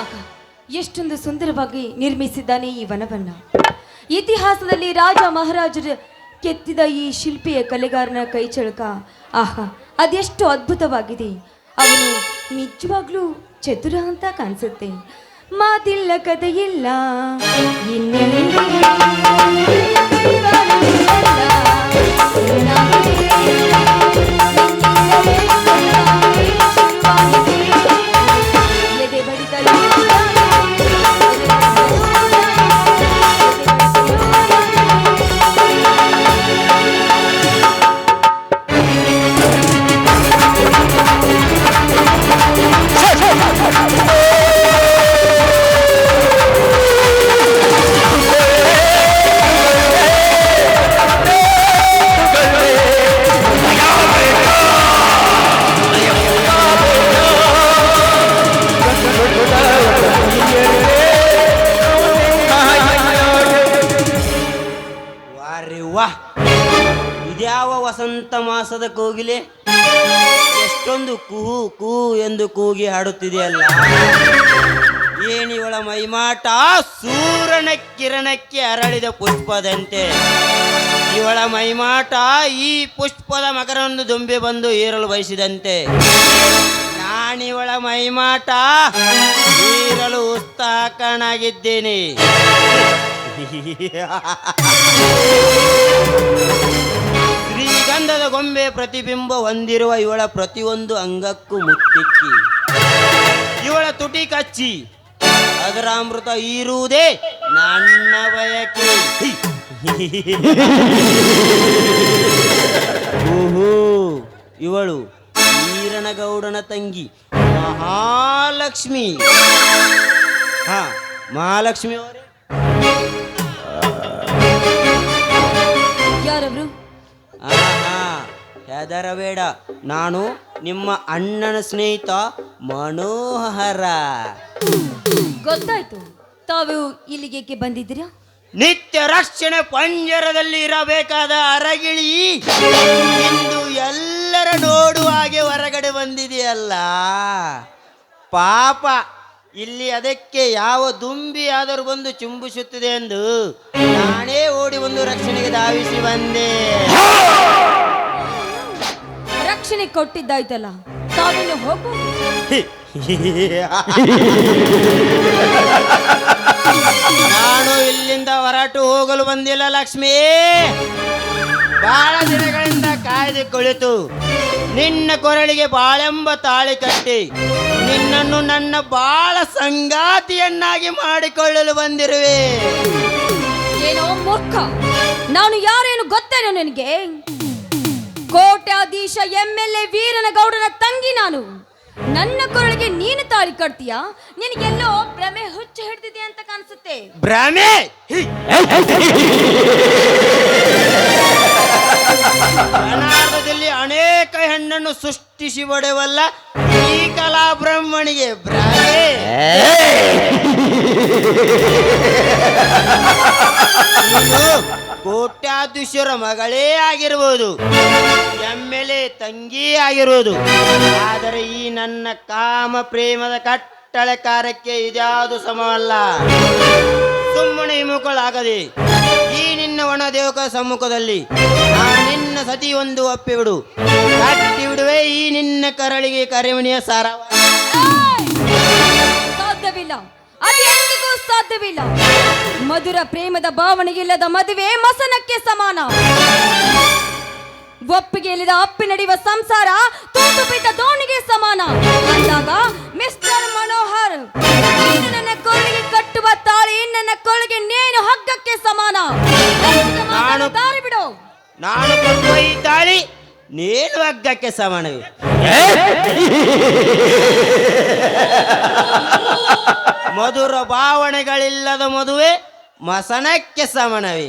ಆಗ ಎಷ್ಟೊಂದು ಸುಂದರವಾಗಿ ನಿರ್ಮಿಸಿದ್ದಾನೆ ಈ ವನವನ್ನ. ಇತಿಹಾಸದಲ್ಲಿ ರಾಜ ಮಹಾರಾಜರು ಕೆತ್ತಿದ ಈ ಶಿಲ್ಪಿಯ ಕಲೆಗಾರನ ಕೈಚಳಕ ಆಹಾ, ಅದೆಷ್ಟು ಅದ್ಭುತವಾಗಿದೆ. ಅವನು ನಿಜವಾಗ್ಲೂ ಚತುರ ಅಂತ ಕಾಣಿಸುತ್ತೆ. ಮಾತಿಲ್ಲ ಕಥೆಯಿಲ್ಲ. ಇದ್ಯಾವ ವಸಂತ ಮಾಸದ ಕೂಗಿಲೆ? ಎಷ್ಟೊಂದು ಕೂ ಕೂ ಎಂದು ಕೂಗಿ ಹಾಡುತ್ತಿದೆಯಲ್ಲ. ಏನಿವಳ ಮೈಮಾಟ ಸೂರ್ಯನ ಕಿರಣಕ್ಕೆ ಅರಳಿದ ಪುಷ್ಪದಂತೆ. ಇವಳ ಮೈಮಾಟ ಈ ಪುಷ್ಪದ ಮಕರನ್ನು ದುಂಬಿ ಬಂದು ಏರಲು ಬಯಸಿದಂತೆ. ನಾನಿವಳ ಮೈಮಾಟ ಏರಲು ಉತ್ಸಾಹಕನಾಗಿದ್ದೇನೆ. ಶ್ರೀಗಂಧದ ಗೊಂಬೆ ಪ್ರತಿಬಿಂಬ ಹೊಂದಿರುವ ಇವಳ ಪ್ರತಿಯೊಂದು ಅಂಗಕ್ಕೂ ಮುತ್ತಿಕ್ಕಿ. ಇವಳ ತುಟಿ ಕಚ್ಚಿ. ಅದರ ಅಮೃತ ಈರುವುದೇ ನನ್ನ ಬಯಕೆ. ಓಹೋ, ಇವಳು ಈರಣಗೌಡನ ತಂಗಿ. ಮಹಾಲಕ್ಷ್ಮಿ. ಹಾ, ಮಹಾಲಕ್ಷ್ಮಿ ಅವರೇ. ಯಾರವರು? ಹೆದರಬೇಡ ನಾನು ನಿಮ್ಮ ಅಣ್ಣನ ಸ್ನೇಹಿತ ಮನೋಹರ. ಗೊತ್ತಾಯ್ತು. ತಾವು ಇಲ್ಲಿಗೆ ಬಂದಿದ್ದೀರಾ? ನಿತ್ಯ ರಕ್ಷಣೆ ಪಂಜರದಲ್ಲಿ ಇರಬೇಕಾದ ಅರಗಿಳಿ ಎಂದು ಎಲ್ಲರ ನೋಡುವ ಹಾಗೆ ಹೊರಗಡೆ ಬಂದಿದೆಯಲ್ಲ. ಪಾಪ ಇಲ್ಲಿ ಅದಕ್ಕೆ ಯಾವ ದುಂಬಿ ಆದರೂ ಬಂದು ಚುಂಬಿಸುತ್ತದೆ ಎಂದು ನಾನೇ ಓಡಿ ಒಂದು ರಕ್ಷಣೆಗೆ ಧಾವಿಸಿ ಬಂದೆ. ರಕ್ಷಣೆ ಕೊಟ್ಟಿದ್ದಾಯ್ತಲ್ಲ ತಾವಿನ್ನು ಹೋಗು ನಾನು ಇಲ್ಲಿಂದ ಹೊರಟು ಹೋಗಲು ಬಂದಿಲ್ಲ ಲಕ್ಷ್ಮಿ. ಬಹಳ ದಿನಗಳಿಂದ ಕಾಯ್ದೆ ಕುಳಿತು. ನಿನ್ನ ಕೊರಳಿಗೆ ಬಾಳೆಂಬ ತಾಳಿ ಕಟ್ಟಿ ನಿನ್ನನ್ನು ನನ್ನ ಬಾಳ ಸಂಗಾತಿಯನ್ನಾಗಿ ಮಾಡಿಕೊಳ್ಳಲು ಬಂದಿರುವೆ. ಏನೋ ಮೂರ್ಖ. ನಾನು ಯಾರೇನು ಗೊತ್ತೇನೋ ನಿನಗೆ? ಕೋಟ್ಯಾಧೀಶ ಎಂ ಎಲ್ ಎ ವೀರನ ಗೌಡರ ತಂಗಿ ನಾನು. ನನ್ನ ಕೊರಳಿಗೆ ನೀನು ತಾಳಿ ಕಟ್ತೀಯಾ? ನಿನಗೆಲ್ಲೋ ಭ್ರಮೆ ಹುಚ್ಚು ಹಿಡ್ದಿದೆ ಅಂತ ಕಾಣಿಸುತ್ತೆ. ಭ್ರಮೆ? ಕರ್ನಾಟಕದಲ್ಲಿ ಅನೇಕ ಹೆಣ್ಣನ್ನು ಸೃಷ್ಟಿಸಿ ಒಡೆವಲ್ಲ ಈ ಕಲಾ ಬ್ರಹ್ಮಣಿಗೆ ಭ್ರಮೆ. ನೀನು ಕೋಟ್ಯಾಧೀಶರ ಮಗಳೇ ಆಗಿರ್ಬೋದು. ಎಂ ಎಲ್ ಎ ತಂಗಿ ಆಗಿರುವುದು ಆದರೆ ಈ ನನ್ನ ಕಾಮ ಪ್ರೇಮದ ಕಟ್ಟಳೆ ಕಾರ್ಯಕ್ಕೆ ಇದ್ಯಾವುದು ಸಮವಲ್ಲ? ಸುಮ್ಮನೆ ವಿಮುಖಳಾಗದೆ ಈ ನಿನ್ನ ಒಣ ದೇವಕ ಸಮ್ಮುಖದಲ್ಲಿ ಆ ನಿನ್ನ ಸತಿ ಒಂದು ಒಪ್ಪಿಬಿಡು. ಕಟ್ಟಿ ಬಿಡುವೆ ಈ ನಿನ್ನ ಕರಳಿಗೆ ಕರೆಮಣಿಯ ಸಾರ! ಸಾಧ್ಯವಿಲ್ಲ. ಅದು ಎಂದಿಗೂ ಸಾಧ್ಯವಿಲ್ಲ. ಮಧುರ ಪ್ರೇಮದ ಭಾವನೆಗಿಲ್ಲದ ಮದುವೆ ಮಸನಕ್ಕೆ ಸಮಾನ. ಒಪ್ಪಿಗೆ ಇಲ್ಲದ ಅಪ್ಪಿ ನಡೆಯುವ ಸಂಸಾರ ತೂತು ಬಿದ್ದ ದೋಣಿಗೆ ಸಮಾನ. ಅಂದಾಗ ಮಿಸ್ಟರ್ ಮನೋಹರ್ ನೀನು ನನ್ನ ಕೊರಳಿಗೆ ಕಟ್ಟುವ ತಾಳಿ ನನ್ನ ಕೊಳಗೆ ನೇನು ಹಗ್ಗಕ್ಕೆ ಸಮಾನ. ದಾರಿ ಬಿಡು. ನಾನು ನೇನು ಹಗ್ಗಕ್ಕೆ ಸಮಾನವಿ ಮಧುರ ಭಾವನೆಗಳಿಲ್ಲದ ಮದುವೆ ಮಸನಕ್ಕೆ ಸಮಾನವಿ.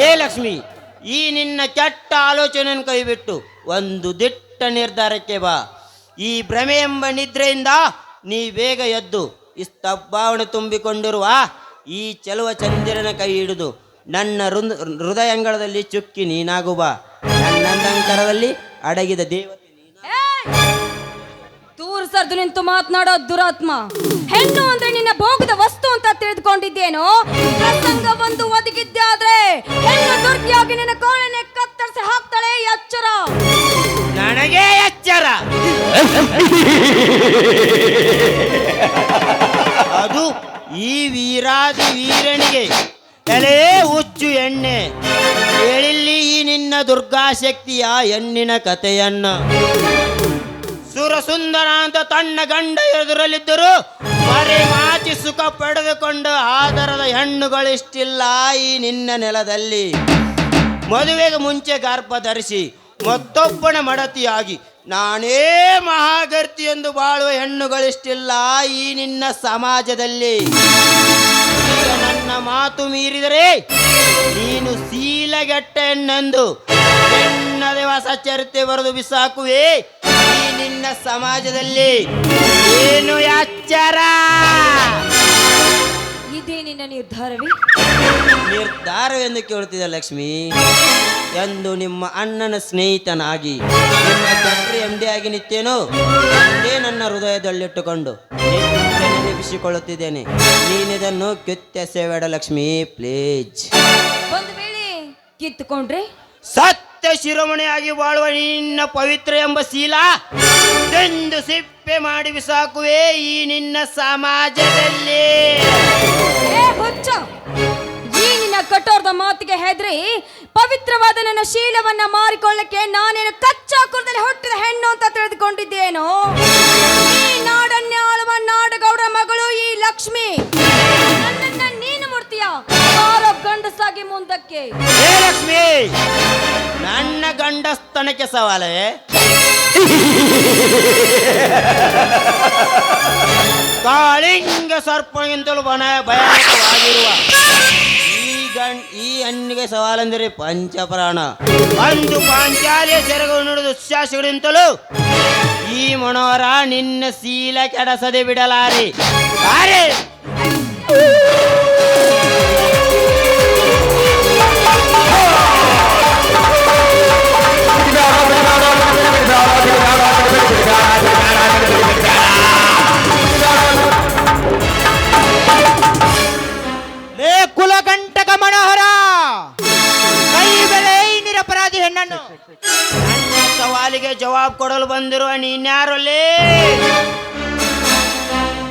ಏ ಲಕ್ಷ್ಮಿ, ಈ ನಿನ್ನ ಕೆಟ್ಟ ಆಲೋಚನೆಯನ್ನು ಕೈಬಿಟ್ಟು ಒಂದು ದಿಟ್ಟ ನಿರ್ಧಾರಕ್ಕೆ ಬಾ. ಈ ಭ್ರಮೆ ಎಂಬ ನಿದ್ರೆಯಿಂದ ನೀ ಬೇಗ ಎದ್ದು ಭಾವನೆ ತುಂಬಿಕೊಂಡಿರುವ ಈ ಚಲುವ ಚಂದಿರನ ಕೈ ಹಿಡಿದು ನನ್ನ ಹೃದ- ಹೃದಯಂಗಳದಲ್ಲಿ ಚುಕ್ಕಿ ನೀನಾಗುವ. ನನ್ನಂತಂಕರದಲ್ಲಿ ಅಡಗಿದ ದೇವತೆ ಏಯ್! ಸರ್ದು ನಿಂತು ಮಾತನಾಡೋ ದುರಾತ್ಮ. ಹೆಣ್ಣು ಅಂದ್ರೆ ನಿನ್ನ ಭೋಗದ ವಸ್ತು ಅಂತ ತಿಳಿದುಕೊಂಡಿದ್ದೇನೋ? ಪ್ರಸಂಗ ಒಂದು ಒದಗಿದ್ದೆ ಆದ್ರೆ ಹೆಣ್ಣು ದುರ್ಗಿಯಾಗಿ ನಿನ್ನ ಕೋಣನೆ ಕತ್ತರಿಸಿ ಹಾಕ್ತಾಳೆ ಎಚ್ಚರ ನನಗೆ ಎಚ್ಚರ. ಅದು ಈ ವೀರಾದಿ ವೀರನಿಗೆ ಎಲೆ ಹುಚ್ಚು ಎಣ್ಣೆ. ಹೇಳಿಲ್ಲಿ ಈ ನಿನ್ನ ದುರ್ಗಾಶಕ್ತಿಯ ಹೆಣ್ಣಿನ ಕಥೆಯನ್ನ. ಸುರಸುಂದರ ಅಂತ ತನ್ನ ಗಂಡ ಎದುರಲ್ಲಿದ್ದರು ಮರೆ ಮಾಚಿ ಸುಖ ಪಡೆದುಕೊಂಡು ಆಧಾರದ ಹೆಣ್ಣುಗಳಿಷ್ಟಿಲ್ಲ ಈ ನಿನ್ನ ನೆಲದಲ್ಲಿ. ಮದುವೆಗೆ ಮುಂಚೆ ಗರ್ಭ ಧರಿಸಿ ಮತ್ತೊಬ್ಬನ ಮಡತಿಯಾಗಿ, ನಾನೇ ಮಹಾಗರ್ತಿ ಎಂದು ಬಾಳುವ ಹೆಣ್ಣುಗಳಿಷ್ಟಿಲ್ಲ ಈ ನಿನ್ನ ಸಮಾಜದಲ್ಲಿ. ಮಾತು ಮೀರಿದರೆ ನೀನು ಶೀಲಗೆಟ್ಟ ಹೆಣ್ಣೆಂದು ಹೆಣ್ಣದೆ ಹೊಸ ಚರಿತ್ರೆ ಬರೆದು ಬಿಸಾಕುವೆ. ಈ ನಿನ್ನ ಸಮಾಜದಲ್ಲಿ ಏನು ಎಚ್ಚರ ಇದೇ ನಿನ್ನ ನಿರ್ಧಾರವೇ? ನಿರ್ಧಾರವೆಂದು ಕೇಳುತ್ತಿದೆ ಲಕ್ಷ್ಮಿ ಎಂದು ನಿಮ್ಮ ಅಣ್ಣನ ಸ್ನೇಹಿತನಾಗಿ ನಿಮ್ಮ ಚಕ್ರಿ ಎಂಡಿ ಆಗಿ ನಿತ್ತೇನೋ ಅದೇ ನನ್ನ ಹೃದಯದಲ್ಲಿಟ್ಟುಕೊಂಡು ನಿತ್ಯ ನೀನಿದನ್ನು ಕಿತ್ತೆಸೆಬೇಡ ಲಕ್ಷ್ಮಿ ಪ್ಲೀಸ್ ಒಂದು ವೇಳೆ ಕಿತ್ತುಕೊಂಡ್ರೆ? ಸತ್ಯ ಶಿರೋಮಣಿಯಾಗಿ ಬಾಳುವ ನಿನ್ನ ಪವಿತ್ರ ಎಂಬ ಶೀಲ ಎಂದು ಸಿಪ್ಪೆ ಮಾಡಿ ಬಿಸಾಕುವೆ ಈ ನಿನ್ನ ಸಮಾಜದಲ್ಲಿ. ಏ ಹುಚ್ಚ! ಈ ನಿನ್ನ ಕಠೋರದ ಮಾತಿಗೆ ಹೆದ್ರಿ ಪವಿತ್ರವಾದ ನನ್ನ ಶೀಲವನ್ನ ಮಾರಿಕೊಳ್ಳಕ್ಕೆ ನಾನೇನು ಕಚ್ಚಾ ಕುಲದಲ್ಲಿ ಹುಟ್ಟಿದ ಹೆಣ್ಣು ಅಂತ ತಿಳಿದುಕೊಂಡಿದ್ದೇನೋ? ಈ ನಾಡನ್ನೇ ನಾಡಗೌಡ ಮಗಳು ಈ ಲಕ್ಷ್ಮಿ. ನನ್ನನ್ನ ನೀನು ಮುಡ್ತೀಯ ಬಾರೋ ಗಂಡಸಾಗಿ ಮುಂದಕ್ಕೆ. ಏ ಲಕ್ಷ್ಮಿ, ನನ್ನ ಗಂಡಸ್ತನಕ್ಕೆ ಸವಾಲೇ? ಕಾಳಿಂಗ ಸರ್ಪಗಿಂತಲೂ ಬನ ಭಯಾನಕವಾಗಿರುವ ಈ ಗಂಡ, ಈ ಹಣ್ಣಿಗೆ ಸವಾಲೆಂದರೆ ಪಂಚಪ್ರಾಣ. ಅಂದು ಪಾಂಚಾಲಿಯ ಸೆರಗು ನೋಡಿದ ಉಚ್ಛ್ವಾಸಗಳಿಂತಲೂ ಈ ಮನೋರ ನಿನ್ನ ಸೀಲ ಕೆಡಸದೆ ಬಿಡಲಾರೆ. ಹೆಣ್ಣನ್ನು ನನ್ನ ಸವಾಲಿಗೆ ಜವಾಬ್ ಕೊಡಲು ಬಂದಿರುವ ನೀನ್ಯಾರಲ್ಲಿ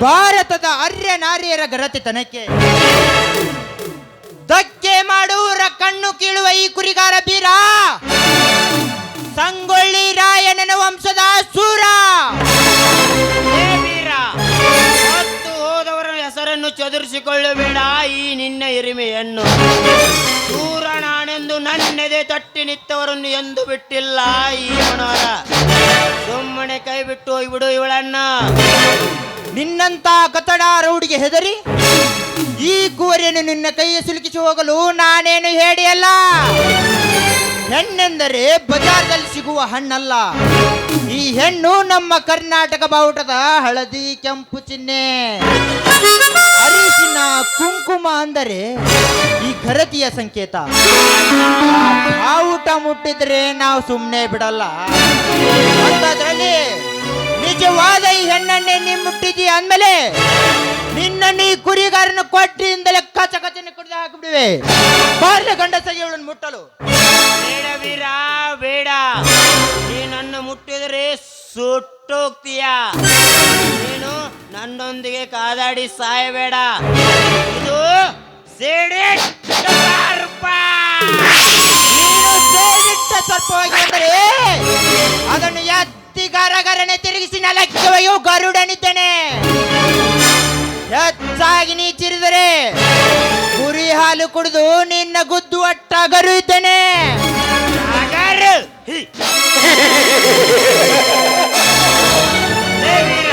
ಭಾರತದ ಅರ್ಯ ನಾರಿಯರ ಗರತಿತನಕ್ಕೆ ಧಕ್ಕೆ ಮಾಡುವರ ಕಣ್ಣು ಕೀಳುವ ಈ ಕುರಿಗಾರ ಬೀರ. ಸಂಗೊಳ್ಳಿ ರಾಯಣ್ಣನ ವಂಶದ ಸೂರ ಏ ವೀರ ಹೋದವರ ಹೆಸರನ್ನು ಚದುರಿಸಿಕೊಳ್ಳಬೇಡ ಈ ನಿನ್ನ ಹಿರಿಮೆಯನ್ನು. ದೂರ ನಾನೆಂದು ನನ್ನೆದೆ ತಟ್ಟಿ ನಿತ್ತವರನ್ನು ಎಂದು ಬಿಟ್ಟಿಲ್ಲ ಈ ಮನೋರ ಸುಮ್ಮನೆ ಕೈ ಬಿಟ್ಟು ಹೋಗ್ಬಿಡು ಇವಳನ್ನ ನಿನ್ನಂತ ಕತಡ ರೌಡಿಗೆ ಹೆದರಿ, ಈ ಕುವರಿಯನ್ನು ನಿನ್ನ ಕೈಯ ಸಿಲುಕಿಸಿ ಹೋಗಲು ನಾನೇನು ಹೇಳಿಯಲ್ಲ ಹೆಣ್ಣೆಂದರೆ ಬಜಾರ್ದಲ್ಲಿ ಸಿಗುವ ಹಣ್ಣಲ್ಲ. ಈ ಹೆಣ್ಣು ನಮ್ಮ ಕರ್ನಾಟಕ ಬಾವುಟದ ಹಳದಿ ಕೆಂಪು ಚಿಹ್ನೆ. ಅರಿಶಿನ, ಕುಂಕುಮ ಅಂದರೆ ಈ ಘರತಿಯ ಸಂಕೇತ. ಬಾವುಟ ಮುಟ್ಟಿದ್ರೆ ನಾವು ಸುಮ್ಮನೆ ಬಿಡಲ್ಲ. ಅಂತದ್ರಲ್ಲಿ ನಿಜವಾದ ಈ ಹೆಣ್ಣನ್ನೇ ನೀ ಮುಟ್ಟಿದಿ ಅಂದಮೇಲೆ, ನಿನ್ನ ನೀ ಕುರಿಗಾರನ ಕೊಟ್ಟಿಯಿಂದಲೇ ಕಚ ಕಚನೆ ಕುಡಿದು ಹಾಕಿಬಿಡುವೆ. ಬಾರ್ಲೆ ಗಂಡಸಾಗಿ ಇವಳನ್ನು ಮುಟ್ಟಲು. ಬೇಡ ವೀರ ಬೇಡ. ನೀ ನನ್ನ ಮುಟ್ಟಿದರೆ ಸುಟ್ಟೋಗ್ತೀಯ? ನೀನು ನನ್ನೊಂದಿಗೆ ಕಾದಾಡಿ ಸಾಯಬೇಡ. ಇದು. ನೀನು ಸೇರಿಟ್ಟ ಸರ್ಪವಾಗಿ ಅದನ್ನು ಎತ್ತಿ ಗರಗರನೆ ತಿರುಗಿಸಿ ನೆಲಕ್ಕೆ ಗರುಡನಿದ್ದೇನೆ. ಹೆಚ್ಚಾಗಿ ನೀ ಚಿರಿದರೆ ಕುರಿ ಹಾಲು ಕುಡಿದು ನಿನ್ನ ಗುದ್ದು ಅಟ್ಟ ಗರುತ್ತೇನೆ ಸಾಗರ್. ಹಿ. ಲೇ ವೀರ,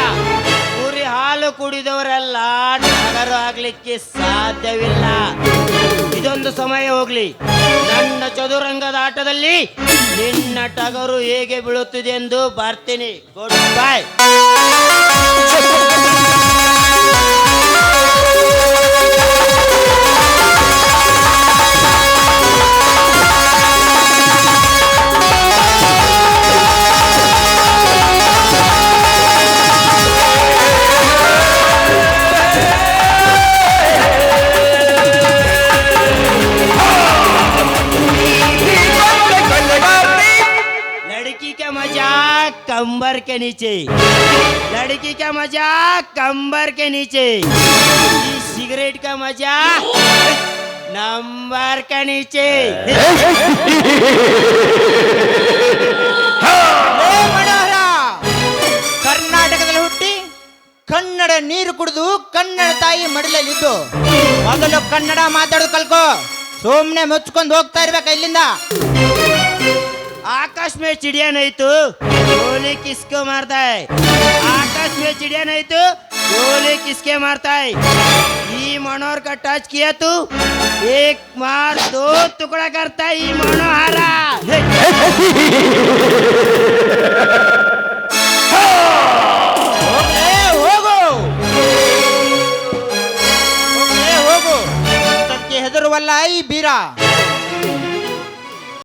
ಕುರಿ ಹಾಲು ಕುಡಿದವರೆಲ್ಲ ಟಗರು ಆಗ್ಲಿಕ್ಕೆ ಸಾಧ್ಯವಿಲ್ಲ. ಇದೊಂದು ಸಮಯ ಹೋಗ್ಲಿ. ನನ್ನ ಚದುರಂಗದ ಆಟದಲ್ಲಿ ನಿನ್ನ ಟಗರು ಹೇಗೆ ಬೀಳುತ್ತಿದೆ ಎಂದು ಬರ್ತೀನಿ. ಗುಡ್ ಬಾಯ್ कंबर के नीचे लड़की का मजा कंबर के नीचे ये सिगरेट का मजा नंबर के नीचे ಏ ಮನೋಹರ ಕರ್ನಾಟಕದಲ್ಲಿ ಹುಟ್ಟಿ ಕನ್ನಡ ನೀರು ಕುಡಿದು ಕನ್ನಡ ತಾಯಿ ಮಡಲಲ್ಲಿದ್ದು ಮೊದಲು ಕನ್ನಡ ಮಾತಾಡೋದು ಕಲ್ಕೋ ಸುಮ್ನೆ ಮುಚ್ಕೊಂಡು ಹೋಗ್ತಾ ಇರ್ಬೇಕ ಇಲ್ಲಿಂದ आकाश में चिड़िया नहीं तो गोली किसको मारता है आकाश में चिड़िया नहीं तो गोली किसके मारता है ये मनोहर का टच किया तू एक मार दो टुकड़ा करता है ये मनोहरा ಹೋಗ್ಲೇ ಹೋಗು ಹೋಗ್ಲೇ ಹೋಗು ಅದಕ್ಕೆ ಹೆದರುವಲ್ಲ ಈ ಬೀರ